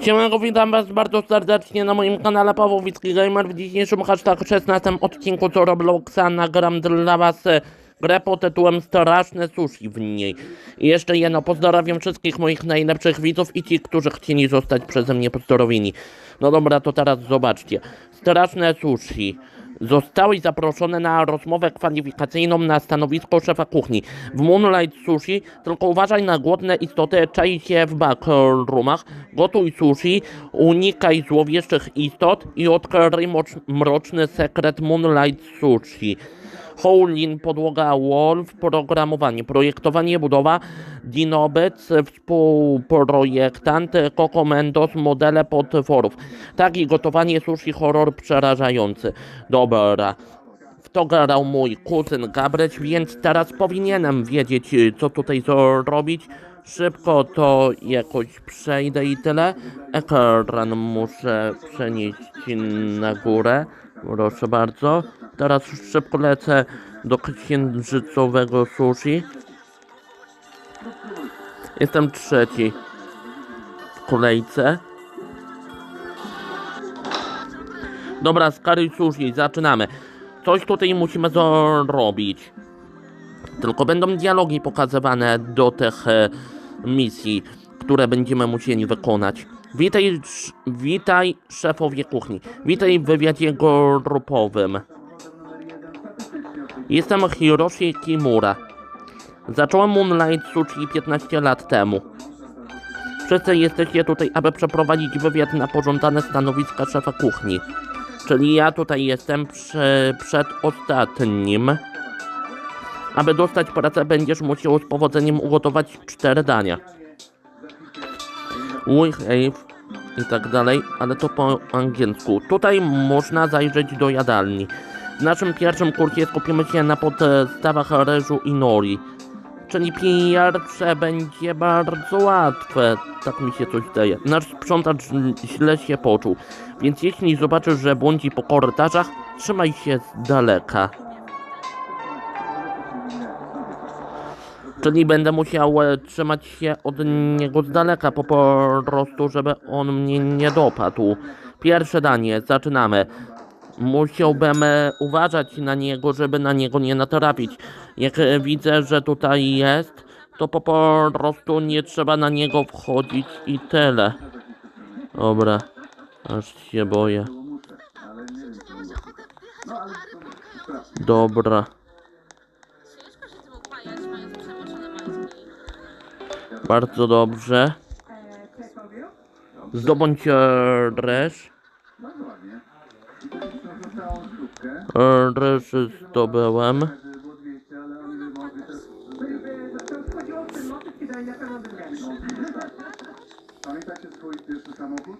Siemanko, witam was bardzo serdecznie na moim kanale Pawłowicki Gamer. W dzisiejszym hashtag 16 odcinku co Robloxa nagram dla was e, grę pod tytułem Straszne Sushi w niej. I jeszcze jedno, pozdrawiam wszystkich moich najlepszych widzów i ci, którzy chcieli zostać przeze mnie pozdrowieni. No dobra, to teraz zobaczcie. Straszne Sushi. Zostałeś zaproszony na rozmowę kwalifikacyjną na stanowisko szefa kuchni. W Moonlight Sushi tylko uważaj na głodne istoty, czai się w backroomach, gotuj sushi, unikaj złowieszczych istot i odkryj mroczny sekret Moonlight Sushi. Howlin, podłoga Wolf, programowanie, projektowanie, budowa, Dinobec, współprojektant, Coco Mendos, modele potworów. Tak i gotowanie sushi, horror przerażający. Dobra. To grał mój kuzyn Gabryś, więc teraz powinienem wiedzieć, co tutaj zrobić. Szybko to jakoś przejdę i tyle. Ekran muszę przenieść na górę. Proszę bardzo. Teraz szybko lecę do księżycowego sushi. Jestem trzeci w kolejce. Dobra, Skary Sushi, zaczynamy. Coś tutaj musimy zrobić. Tylko będą dialogi pokazywane do tych e, misji, które będziemy musieli wykonać. Witaj, witaj szefowie kuchni. Witaj w wywiadzie grupowym. Jestem Hiroshi Kimura. Zacząłem Moonlight Sushi 15 lat temu. Wszyscy jesteście tutaj, aby przeprowadzić wywiad na pożądane stanowiska szefa kuchni. Czyli ja tutaj jestem przy, przed ostatnim. Aby dostać pracę, będziesz musiał z powodzeniem ugotować cztery dania. We have i tak dalej, ale to po angielsku. Tutaj można zajrzeć do jadalni. W naszym pierwszym kursie skupimy się na podstawach ryżu i nori. Czyli pierwsze będzie bardzo łatwe, tak mi się coś zdaje. Nasz sprzątacz źle się poczuł, więc jeśli zobaczysz, że błądzi po korytarzach, trzymaj się z daleka. Czyli będę musiał e, trzymać się od niego z daleka po prostu, żeby on mnie nie dopadł. Pierwsze danie, zaczynamy. Musiałbym e, uważać na niego, żeby na niego nie natrafić. Jak e, widzę, że tutaj jest, to po prostu nie trzeba na niego wchodzić i tyle. Dobra, aż się boję. Dobra. Bardzo dobrze. Zdobądź e, ryż. E, Ryż zdobyłem. Pamiętacie swój pierwszy samochód?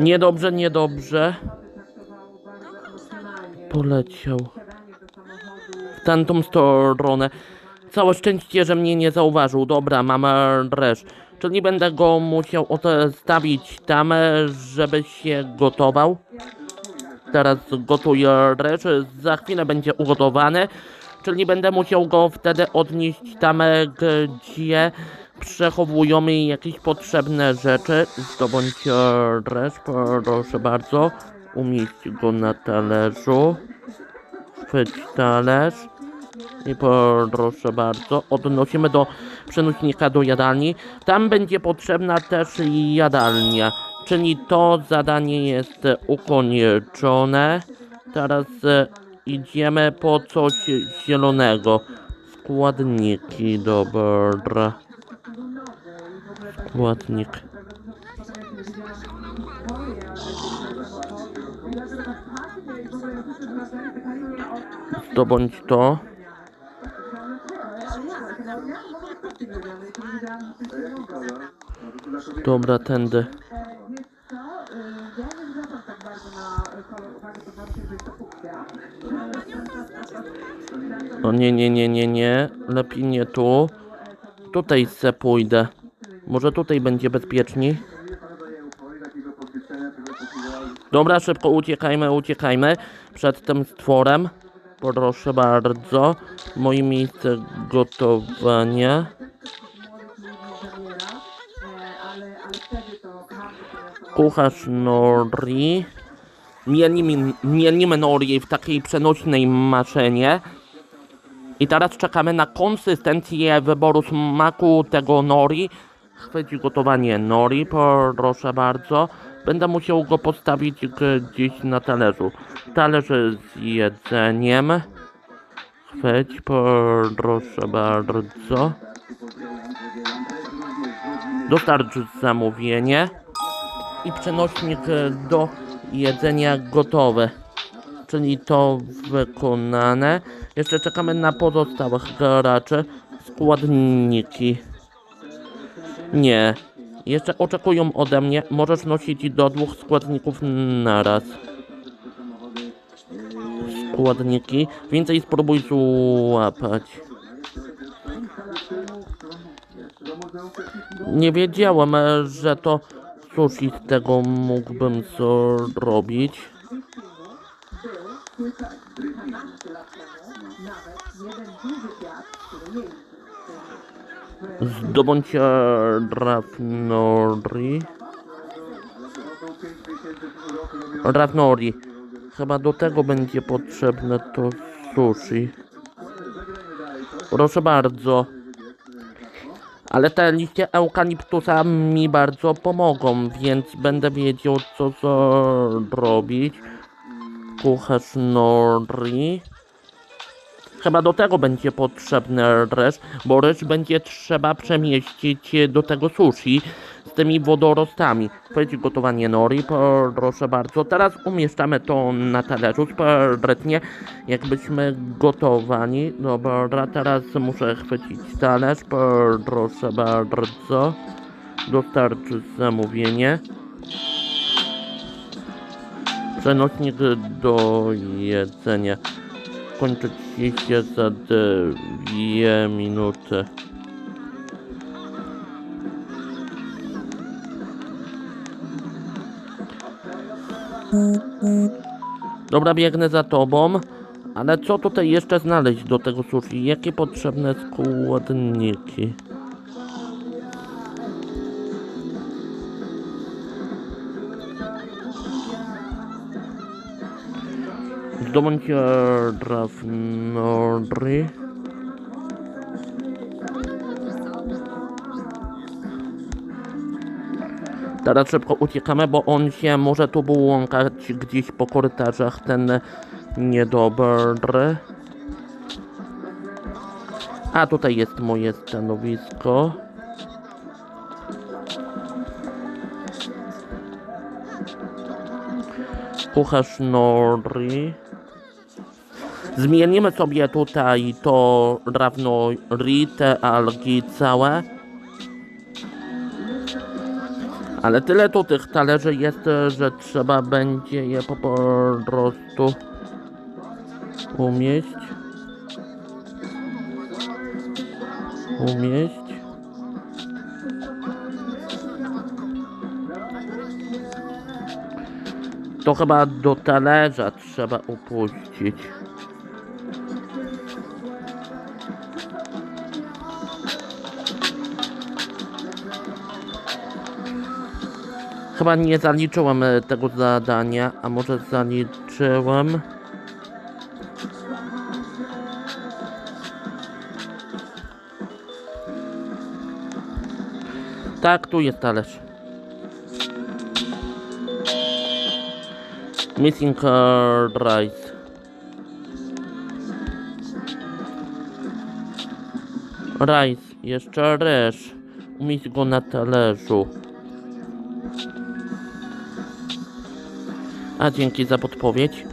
Niedobrze, niedobrze. Poleciał. W tamtą stronę. Całe szczęście, że mnie nie zauważył. Dobra, mam ryż. Czyli będę go musiał odstawić tam, żeby się gotował. Teraz gotuję ryż. Za chwilę będzie ugotowany. Czyli będę musiał go wtedy odnieść tam, gdzie przechowują jakieś potrzebne rzeczy. Zdobądź ryż, proszę bardzo. Umieść go na talerzu. Chwyć talerz. I proszę bardzo, odnosimy do przenośnika do jadalni. Tam będzie potrzebna też jadalnia, czyli to zadanie jest ukończone. Teraz e, idziemy po coś zielonego. Składniki, dobra. Składnik. Zdobądź to. Dobra, tędy. O nie, nie, nie, nie, nie. Lepiej nie tu. Tutaj se pójdę. Może tutaj będzie bezpieczniej. Dobra, szybko uciekajmy, uciekajmy przed tym stworem. Proszę bardzo. Moje miejsce gotowania. Kucharz nori. Mielimy, nori w takiej przenośnej maszynie. I teraz czekamy na konsystencję wyboru smaku tego nori. Chwyci gotowanie nori, proszę bardzo. Będę musiał go postawić gdzieś na talerzu. Talerz z jedzeniem. Chwyć, proszę bardzo. Dostarcz zamówienie. I przenośnik do jedzenia gotowe. Czyli to wykonane. Jeszcze czekamy na pozostałych graczy. Składniki. Nie. Jeszcze oczekują ode mnie. Możesz nosić do dwóch składników naraz. Składniki. Więcej spróbuj złapać. Nie wiedziałem, e, że to sushi z tego mógłbym zrobić. Zdobądź e, Rafnori. Rafnori. Chyba do tego będzie potrzebne to sushi. Proszę bardzo. Ale te liście eukaliptusa mi bardzo pomogą, więc będę wiedział co zrobić. Kucharz nori. Chyba do tego będzie potrzebny ryż, bo ryż będzie trzeba przemieścić do tego sushi z tymi wodorostami. Wejdź gotowanie nori, proszę bardzo. Teraz umieszczamy to na talerzu sprytnie, jakbyśmy gotowani. Dobra, teraz muszę chwycić talerz, proszę bardzo. Dostarczy zamówienie. Przenośnik do jedzenia kończyć się za dwie minuty. Dobra, biegnę za tobą. Ale co tutaj jeszcze znaleźć do tego sushi? Jakie potrzebne składniki? Zdobądź e, Teraz szybko uciekamy, bo on się może tu błąkać gdzieś po korytarzach, ten niedobry. A tutaj jest moje stanowisko. Kucharz nori. Zmienimy sobie tutaj to Ravnori, te algi całe. Ale tyle tu tych talerzy jest, że trzeba będzie je po prostu umieść. Umieść. To chyba do talerza trzeba upuścić. Chyba nie zaliczyłem e, tego zadania, a może zaliczyłem? Tak, tu jest talerz. Missing rice. Rice, jeszcze ryż. Umieść go na talerzu. A dzięki za podpowiedź.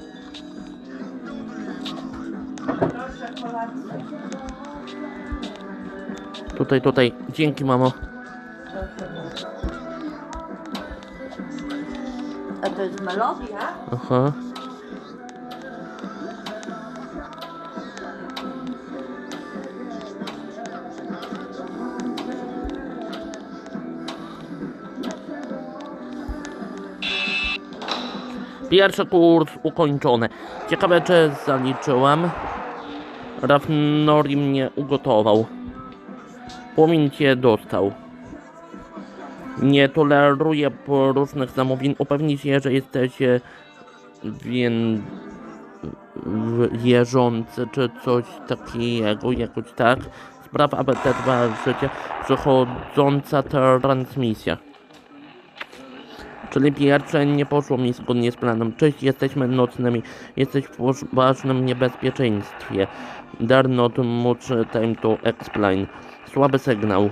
Tutaj, tutaj. Dzięki, mamo. A to jest melodia? Aha. Pierwszy kurs ukończony. Ciekawe, czy zaliczyłem. Rafnori mnie ugotował. Płomień cię dostał. Nie toleruję różnych zamówień. Upewnij się, że jesteście wię... wierzący, czy coś takiego, jakoś tak. Spraw ABT2 życie. Przechodząca transmisja. Czyli pierwsze nie poszło mi zgodnie z planem. Cześć, jesteśmy nocnymi. Jesteś w poważnym niebezpieczeństwie. Dare not much time to explain. Słaby sygnał.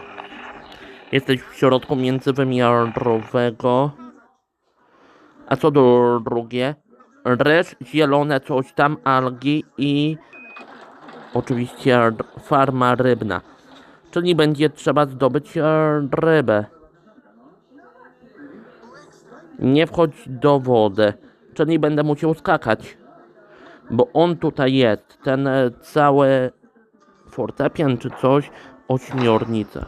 Jesteś w środku międzywymiarowego. A co do drugie? Ryż, zielone coś tam, algi i oczywiście farma rybna. Czyli będzie trzeba zdobyć rybę. Nie wchodź do wody, czyli będę musiał skakać. Bo on tutaj jest, ten e, cały fortepian czy coś, ośmiornica.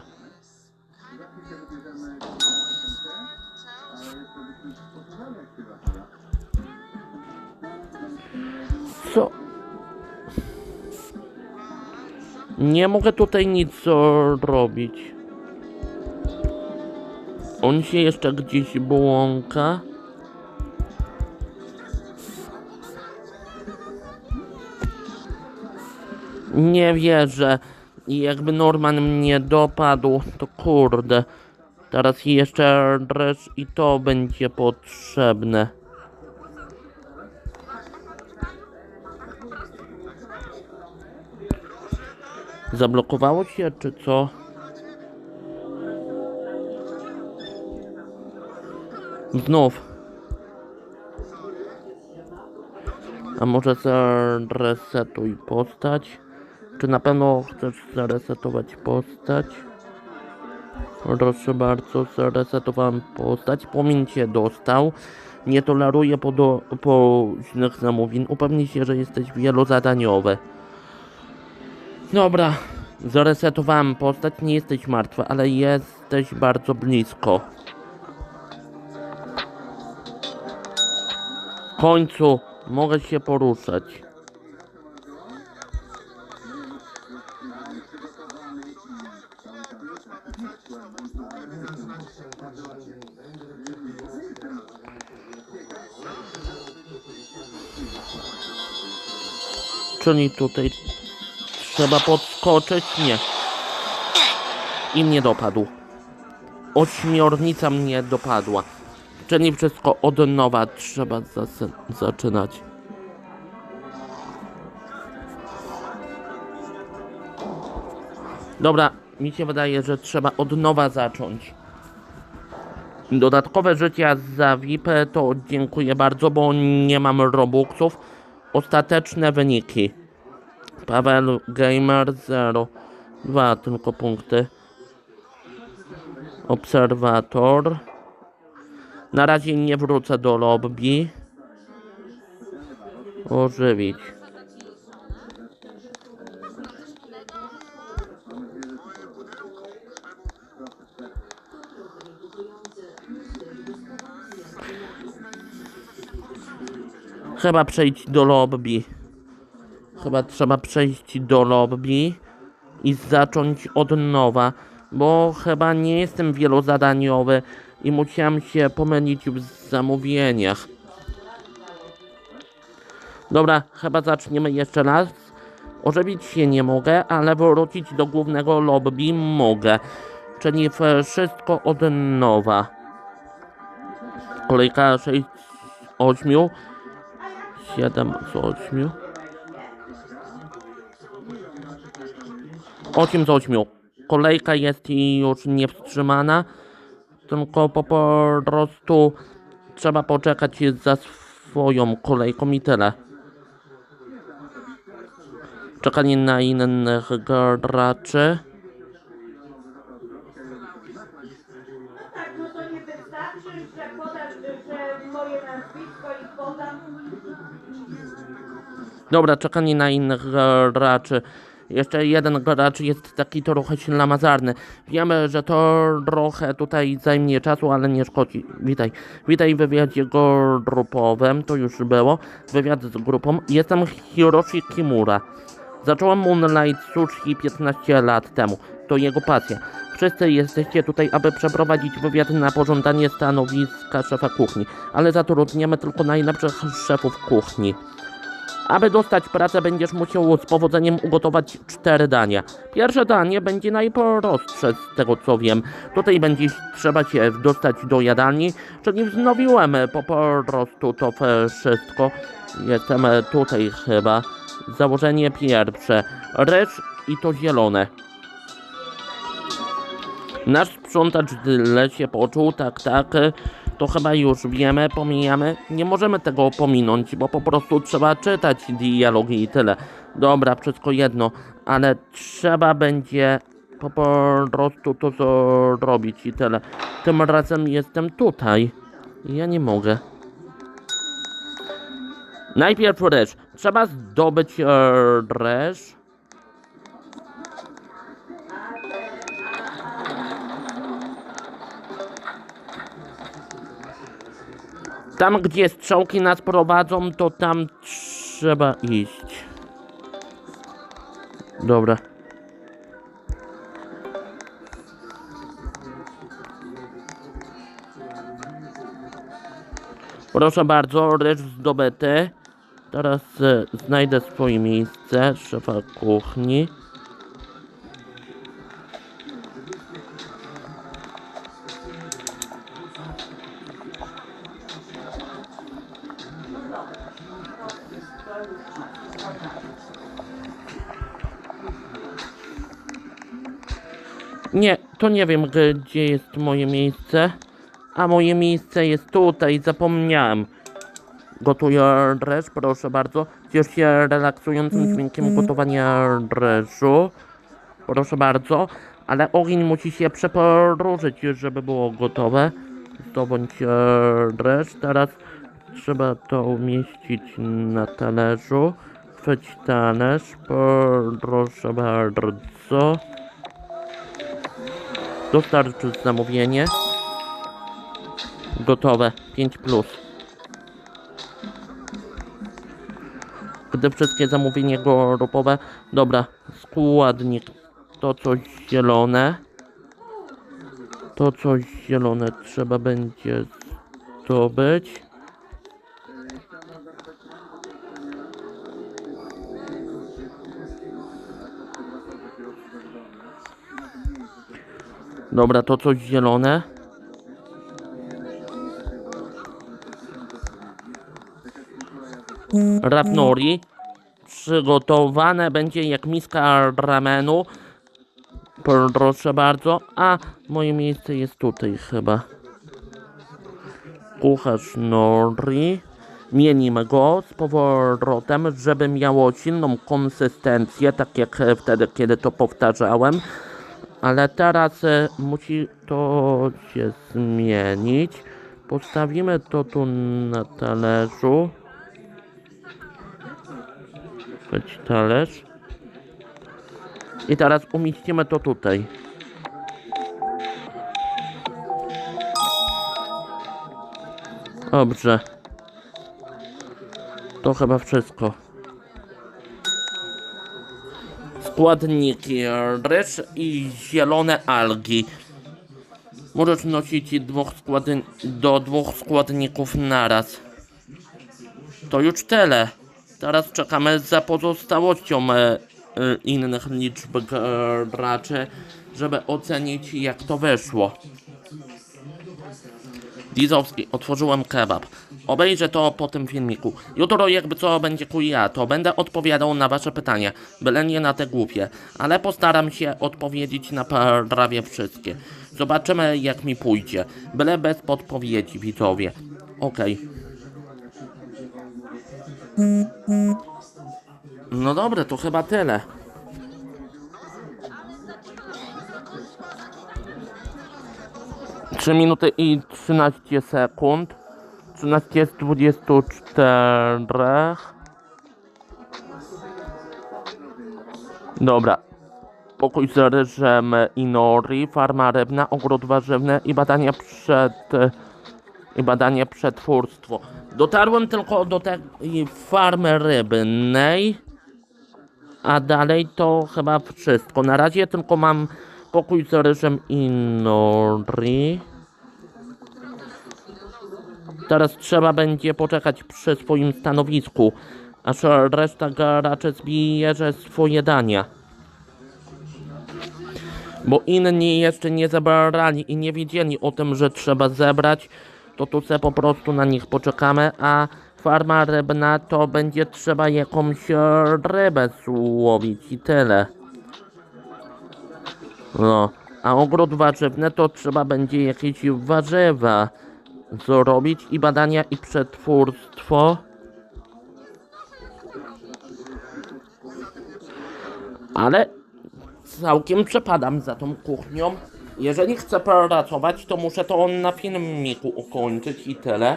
Co? Nie mogę tutaj nic e, robić. On się jeszcze gdzieś błąka. Nie wierzę. Jakby Norman mnie dopadł, to kurde. Teraz jeszcze dreszcz i to będzie potrzebne. Zablokowało się, czy co? Znów. A może zaresetuj postać? Czy na pewno chcesz zaresetować postać? Proszę bardzo, zaresetowałem postać. Płomień cię dostał. Nie toleruję późnych zamówień. Upewnij się, że jesteś wielozadaniowy. Dobra, zaresetowałem postać. Nie jesteś martwy, ale jesteś bardzo blisko. Końcu mogę się poruszać. Czyli tutaj trzeba podskoczyć? Nie. I mnie dopadł. Ośmiornica mnie dopadła. Czyli wszystko od nowa trzeba zaczynać. Dobra, mi się wydaje, że trzeba od nowa zacząć. Dodatkowe życia za VIP to dziękuję bardzo, bo nie mam robuxów. Ostateczne wyniki. Paweł Gamer 0. Dwa tylko punkty. Obserwator. Na razie nie wrócę do lobby. Ożywić. Chyba przejść do lobby. Chyba trzeba przejść do lobby i zacząć od nowa, bo chyba nie jestem wielozadaniowy i musiałem się pomylić w zamówieniach. Dobra, chyba zaczniemy jeszcze raz. Ożywić się nie mogę, ale wrócić do głównego lobby mogę. Czyli wszystko od nowa. Kolejka 6 z 8. 7 z 8. 8 z 8. Kolejka jest już niewstrzymana. Tylko po prostu trzeba poczekać za swoją kolejką i tyle. Czekanie na innych graczy. Tak, no. Dobra, czekanie na innych graczy. Jeszcze jeden gracz jest taki trochę ślamazarny. Wiemy, że to trochę tutaj zajmie czasu, ale nie szkodzi. Witaj. Witaj w wywiadzie grupowym, to już było. Wywiad z grupą. Jestem Hiroshi Kimura. Zacząłem Moonlight Sushi 15 lat temu. To jego pasja. Wszyscy jesteście tutaj, aby przeprowadzić wywiad na pożądanie stanowiska szefa kuchni, ale zatrudniamy tylko najlepszych szefów kuchni. Aby dostać pracę, będziesz musiał z powodzeniem ugotować cztery dania. Pierwsze danie będzie najprostsze z tego co wiem. Tutaj będzie trzeba się dostać do jadalni, czyli wznowiłem po prostu to wszystko. Jestem tutaj chyba. Założenie pierwsze. Ryż i to zielone. Nasz sprzątacz źle się poczuł, tak, tak. To chyba już wiemy, pomijamy. Nie możemy tego pominąć, bo po prostu trzeba czytać dialogi i tyle. Dobra, wszystko jedno, ale trzeba będzie po prostu to zrobić i tyle. Tym razem jestem tutaj. Ja nie mogę. Najpierw ryż. Trzeba zdobyć e, ryż. Tam, gdzie strzałki nas prowadzą, to tam trzeba iść. Dobra. Proszę bardzo, ryż zdobyty. Teraz e, znajdę swoje miejsce, szefa kuchni. Nie, to nie wiem, gdzie jest moje miejsce. A moje miejsce jest tutaj, zapomniałem. Gotuję ryż, proszę bardzo. Ciesz się relaksującym dźwiękiem gotowania ryżu. Proszę bardzo. Ale ogień musi się przeporuszyć, żeby było gotowe. Zdobądź ryż. Teraz trzeba to umieścić na talerzu. Chwyć talerz. Proszę bardzo. Dostarczyć zamówienie. Gotowe. 5 plus. Gdy wszystkie zamówienia grupowe. Dobra, składnik. To coś zielone. To coś zielone trzeba będzie zdobyć. Dobra, to coś zielone. Rapnori. Przygotowane będzie jak miska ramenu. Proszę bardzo. A moje miejsce jest tutaj chyba. Kucharz nori. Mienimy go z powrotem, żeby miało silną konsystencję, tak jak wtedy, kiedy to powtarzałem. Ale teraz e, musi to się zmienić. Postawimy to tu na talerzu. Być talerz. I teraz umieścimy to tutaj. Dobrze. To chyba wszystko. Składniki ryż i zielone algi. Możesz nosić dwóch składni do dwóch składników naraz. To już tyle. Teraz czekamy za pozostałością e, e, innych liczb e, graczy, żeby ocenić jak to wyszło. Dizowski, otworzyłem kebab. Obejrzę to po tym filmiku. Jutro jakby co będzie kuja, to będę odpowiadał na wasze pytania, byle nie na te głupie, ale postaram się odpowiedzieć na prawie wszystkie. Zobaczymy jak mi pójdzie, byle bez podpowiedzi widzowie. Okej. No dobra, to chyba tyle. Trzy minuty i 13 sekund. 13 z 24. Dobra. Pokój z ryżem i nori, farma rybna, ogród warzywny i badanie przed... i badanie przetwórstwo. Dotarłem tylko do tej farmy rybnej, a dalej to chyba wszystko. Na razie tylko mam pokój z ryżem i nori. Teraz trzeba będzie poczekać przy swoim stanowisku, aż reszta garaczy zbierze swoje dania. Bo inni jeszcze nie zebrali i nie wiedzieli o tym, że trzeba zebrać, to tu se po prostu na nich poczekamy, a farma rybna to będzie trzeba jakąś rybę złowić i tyle. No, a ogród warzywny to trzeba będzie jakieś warzywa zrobić i badania i przetwórstwo. Ale całkiem przepadam za tą kuchnią. Jeżeli chcę pracować, to muszę to na filmiku ukończyć i tyle.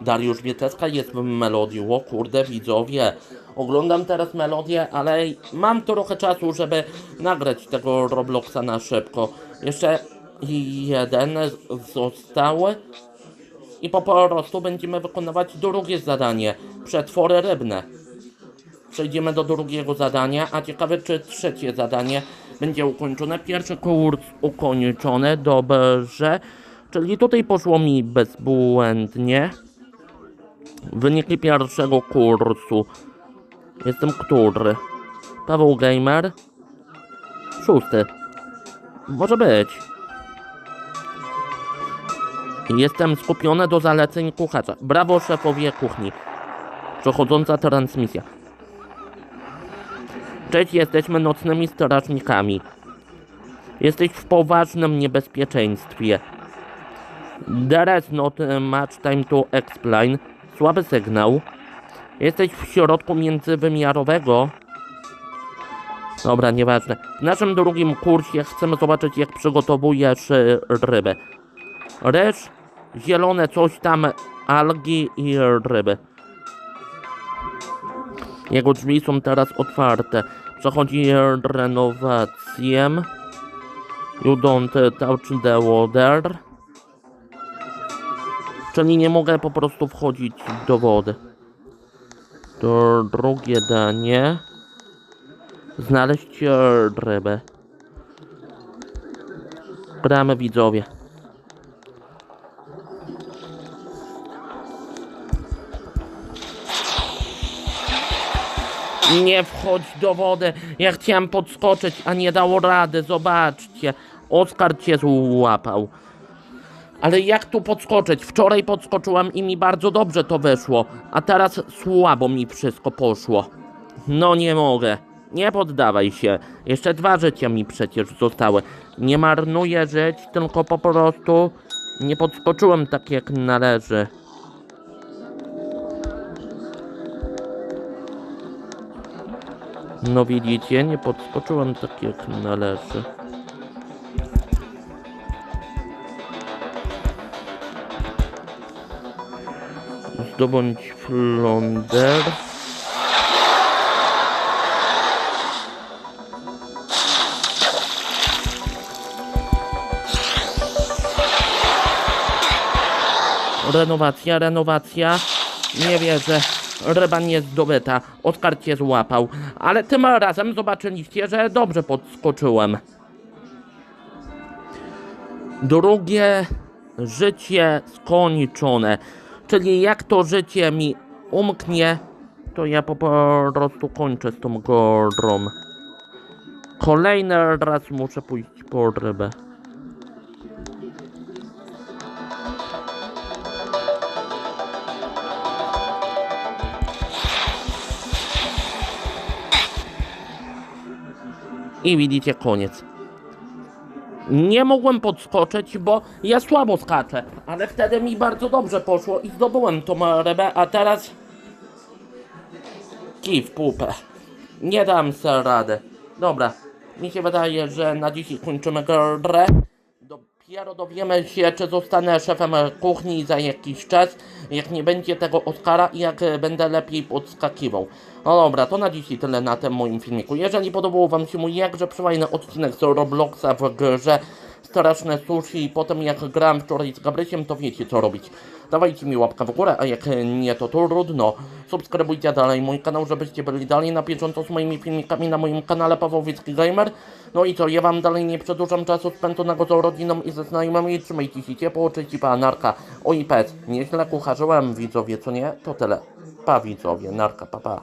Dariusz Wieteska jest w melodii. O kurde, widzowie. Oglądam teraz melodię, ale mam trochę czasu, żeby nagrać tego Robloxa na szybko. Jeszcze jeden został. I po prostu będziemy wykonywać drugie zadanie. Przetwory rybne przejdziemy do drugiego zadania, a ciekawe czy trzecie zadanie będzie ukończone. Pierwszy kurs ukończony, dobrze. Czyli tutaj poszło mi bezbłędnie. Wyniki pierwszego kursu. Jestem który? Paweł Gamer. Szósty. Może być. Jestem skupiony do zaleceń kucharza. Brawo szefowie kuchni. Przechodząca transmisja. Cześć, jesteśmy nocnymi strażnikami. Jesteś w poważnym niebezpieczeństwie. There is not much time to explain. Słaby sygnał. Jesteś w środku międzywymiarowego. Dobra, nieważne. W naszym drugim kursie chcemy zobaczyć, jak przygotowujesz y, rybę. Ryż, zielone coś tam, algi i ryby. Jego drzwi są teraz otwarte. Przechodzi renowację. You don't touch the water. Czyli nie mogę po prostu wchodzić do wody. To drugie danie. Znaleźć rybę. Gramy widzowie. Nie wchodź do wody. Ja chciałem podskoczyć, a nie dało rady. Zobaczcie. Oskar cię złapał. Ale jak tu podskoczyć? Wczoraj podskoczyłam i mi bardzo dobrze to wyszło. A teraz słabo mi wszystko poszło. No nie mogę. Nie poddawaj się. Jeszcze dwa życia mi przecież zostały. Nie marnuję żyć, tylko po prostu nie podskoczyłem tak jak należy. No widzicie, nie podskoczyłem tak jak należy. Zdobądź flonder. Renowacja, renowacja. Nie wierzę. Ryba nie zdobyta. Oskar cię złapał. Ale tym razem zobaczyliście, że dobrze podskoczyłem. Drugie życie skończone. Czyli jak to życie mi umknie, to ja po prostu kończę z tą gorą. Kolejny raz muszę pójść po rybę. I widzicie koniec. Nie mogłem podskoczyć, bo ja słabo skaczę, ale wtedy mi bardzo dobrze poszło i zdobyłem tą rybę, a teraz kij w pupę. Nie dam sobie rady. Dobra, mi się wydaje, że na dzisiaj kończymy grę. Do Dopiero dowiemy się, czy zostanę szefem kuchni za jakiś czas, jak nie będzie tego Oscara i jak będę lepiej podskakiwał. No dobra, to na dzisiaj tyle na tym moim filmiku. Jeżeli podobał Wam się mój jakże przywajny odcinek z Robloxa w grze Straszne Sushi i potem jak grałem wczoraj z Gabrysiem, to wiecie co robić. Dawajcie mi łapkę w górę, a jak nie to trudno. Subskrybujcie dalej mój kanał, żebyście byli dalej na bieżąco z moimi filmikami na moim kanale Pawłowicki Gamer. No i co, ja wam dalej nie przedłużam czasu spędzonego z rodziną i ze znajomymi. Trzymajcie się ciepło, cześć i pa, narka. Oj pec, nieźle kucharzyłem widzowie, co nie? To tyle. Pa widzowie, narka, pa pa.